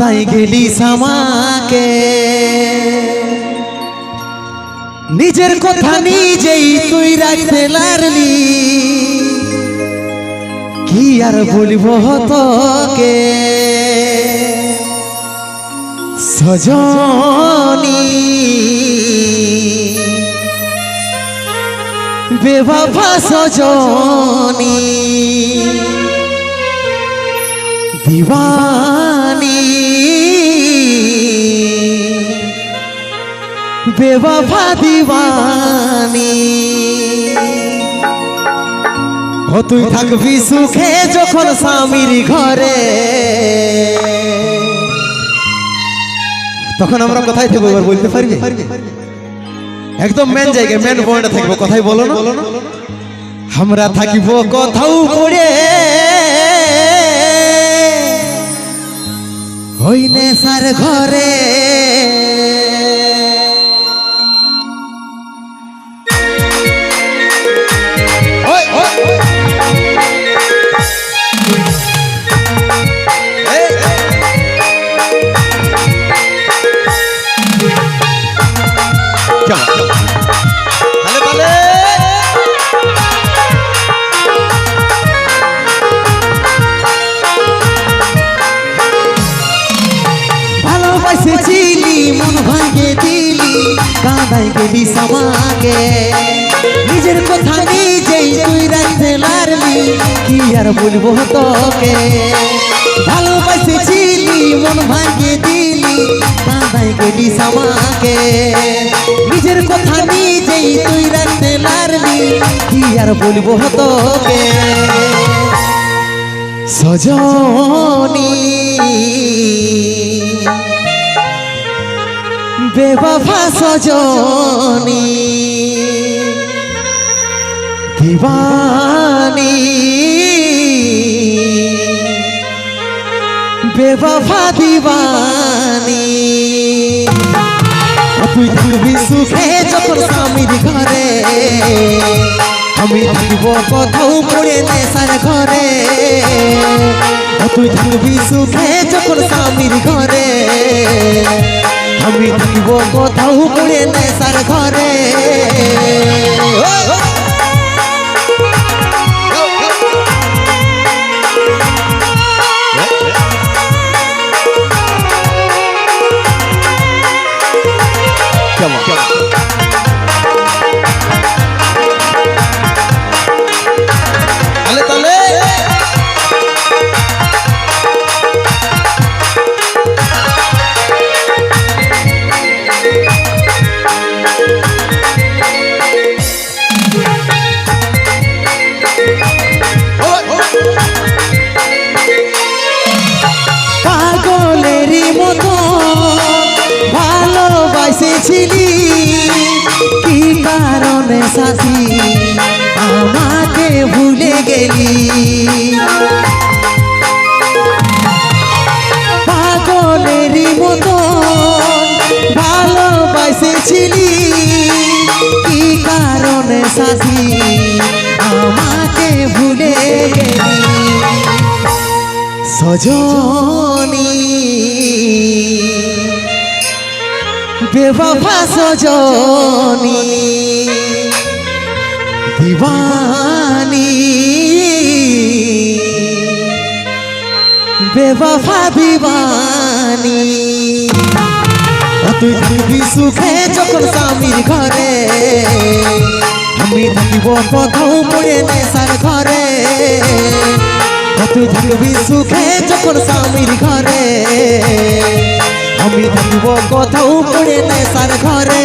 কাঁদাই গেলি সামাকে। নিজের কথা নিজেই তুই রাখতে লারলি কি আর বলব তোকে? সজনী। বেবাফা সজনী। দিবানী বেবাফা দিবানী ও তুই থাকবি সুখে যখন স্বামীর ঘরে। তখন আমরা কোথায় থাকব এবার বলতে পারবি? একদম মেন জায়গায় মেন পয়েন্টে থাকব। কথাই বলো না? আমরা থাকিব কোথাও পড়ে হইনে সার ঘরে গেলি সমাকে নিজের কথা নিজেই তুই রাখতে লারলি কি আর বলব তোকে? ভালোবাসেছিলি মন ভাঙে দিলি কাঁদাই গেলি সমাকে নিজের কথা নিজেই তুই রাখতে লারলি কি আর বলব তোকে? সজনী। বেবাফা সজনী। দিবানী। বেবাফা দিবানী। তুই থাকবি সুখে যখন স্বামীর ঘরে। আমি থাকব কোথাও পড়ে নেশার ঘরে। তুই থাকবি সুখে যখন স্বামীর ঘরে। আমি থাকব কোথাও পড়ে নেশার ঘরে কেমন ভালোবাসেছিলি কি কারণে সাথী? আমাকে ভুলে গেলি। পাগলেরই মতো ভালোবাসেছিলি কি কারণে সাথী? আমাকে ভুলে গেলি। সজনী বেবাফা সজনী। দিবানী বেবাফা দিবানী তুই থাকবি সুখে যখন স্বামীর ঘরে। আমি থাকিব কোথাও পড়ে নেশার ঘরে। তুই থাকবি সুখে যখন স্বামীর ঘরে। আমি থাকব কোথাও পড়ে নেশার ঘরে।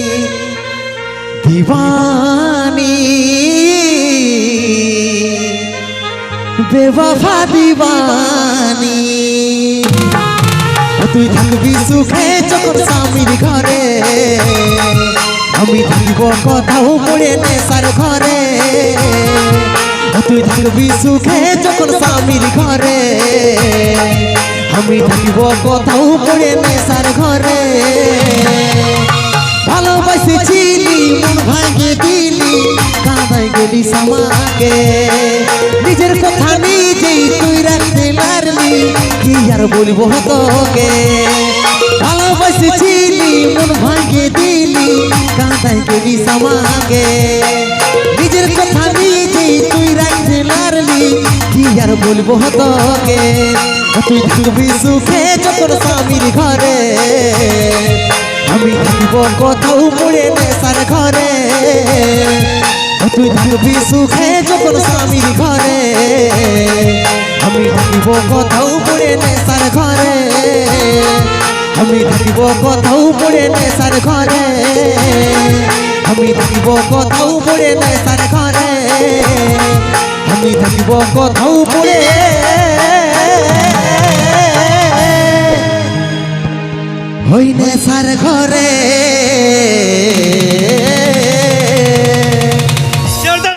দিবানী। বেবাফা দিবানী। তুই থাকবি সুখে যখন স্বামীর ঘরে। আমি থাকিব কথাও পড়ে নেশার ঘরে। তুই থাকবি সুখে যখন স্বামীর ঘরে। আমি থাকিব কথাও পড়ে নেশার ঘরে। গেলি সমাকে নিজের কথা নিজেই তুই রাখতে পারলি, কি আর বলব তোকে? ভালোবাসেছিলি মন ভাঙে দিলি, কাঁদাই গেলি সমাকে নিজের কথা নিজেই তুই রাখতে পারলি, কি আর বলব তোকে? তুই থাকবি সুখে যখন স্বামীর ঘরে, আমি থাকিব কোথাও নেশার ঘরে। তুই থাকবি সুখে যখন স্বামীর ঘরে। আমি থাকিব কোথাও পড়ে নেশার ঘরে। আমি থাকিব কোথাও পড়ে নেশার ঘরে। আমি থাকিব কোথাও পড়ে নেশার ঘরে। আমি থাকিব কোথাও পড়ে। হইনে সার ঘরে।